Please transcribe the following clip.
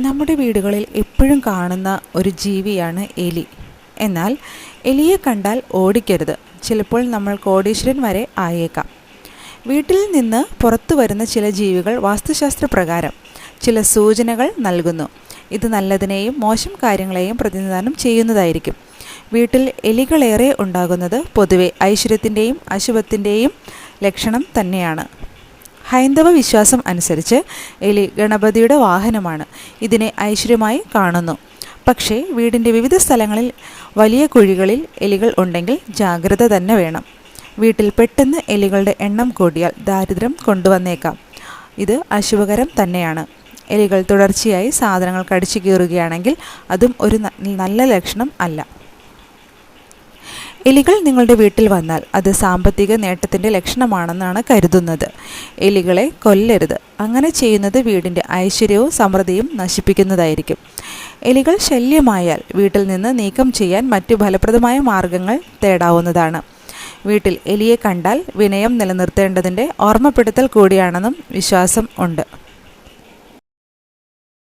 നമ്മുടെ വീടുകളിൽ എപ്പോഴും കാണുന്ന ഒരു ജീവിയാണ് എലി. എന്നാൽ എലിയെ കണ്ടാൽ ഓടിക്കരുത്. ചിലപ്പോൾ നമ്മൾ കോടീശ്വരൻ വരെ ആയേക്കാം. വീട്ടിൽ നിന്ന് പുറത്തു വരുന്ന ചില ജീവികൾ വാസ്തുശാസ്ത്ര പ്രകാരം ചില സൂചനകൾ നൽകുന്നു. ഇത് നല്ലതിനെയും മോശം കാര്യങ്ങളെയും പ്രതിനിധാനം ചെയ്യുന്നതായിരിക്കും. വീട്ടിൽ എലികളേറെ ഉണ്ടാകുന്നത് പൊതുവെ ഐശ്വര്യത്തിന്റെയും അശുഭത്തിന്റെയും ലക്ഷണം തന്നെയാണ്. ഹൈന്ദവ വിശ്വാസം അനുസരിച്ച് എലി ഗണപതിയുടെ വാഹനമാണ് ഇതിനെ ഐശ്വര്യമായി കാണുന്നു. പക്ഷേ വീടിന്റെ വിവിധ സ്ഥലങ്ങളിൽ വലിയ കുഴികളിൽ എലികൾ ഉണ്ടെങ്കിൽ ജാഗ്രത തന്നെ വേണം. വീട്ടിൽ പെട്ടെന്ന് എലികളുടെ എണ്ണം കൂടിയാൽ ദാരിദ്ര്യം കൊണ്ടുവന്നേക്കാം. ഇത് അശുഭകരം തന്നെയാണ്. എലികൾ തുടർച്ചയായി സാധനങ്ങൾ കടിച്ചു കീറുകയാണെങ്കിൽ അതും ഒരു നല്ല ലക്ഷണം അല്ല. എലികൾ നിങ്ങളുടെ വീട്ടിൽ വന്നാൽ അത് സാമ്പത്തിക നേട്ടത്തിന്റെ ലക്ഷണമാണെന്നാണ് കരുതുന്നത്. എലികളെ കൊല്ലരുത്. അങ്ങനെ ചെയ്യുന്നത് വീടിന്റെ ഐശ്വര്യവും സമൃദ്ധിയും നശിപ്പിക്കുന്നതായിരിക്കും. എലികൾ ശല്യമായാൽ വീട്ടിൽ നിന്ന് നീക്കം ചെയ്യാൻ മറ്റു ഫലപ്രദമായ മാർഗങ്ങൾ തേടാവുന്നതാണ്. വീട്ടിൽ എലിയെ കണ്ടാൽ വിനയം നിലനിർത്തേണ്ടതിന്റെ ഓർമ്മപ്പെടുത്തൽ കൂടിയാണെന്നും വിശ്വാസം ഉണ്ട്.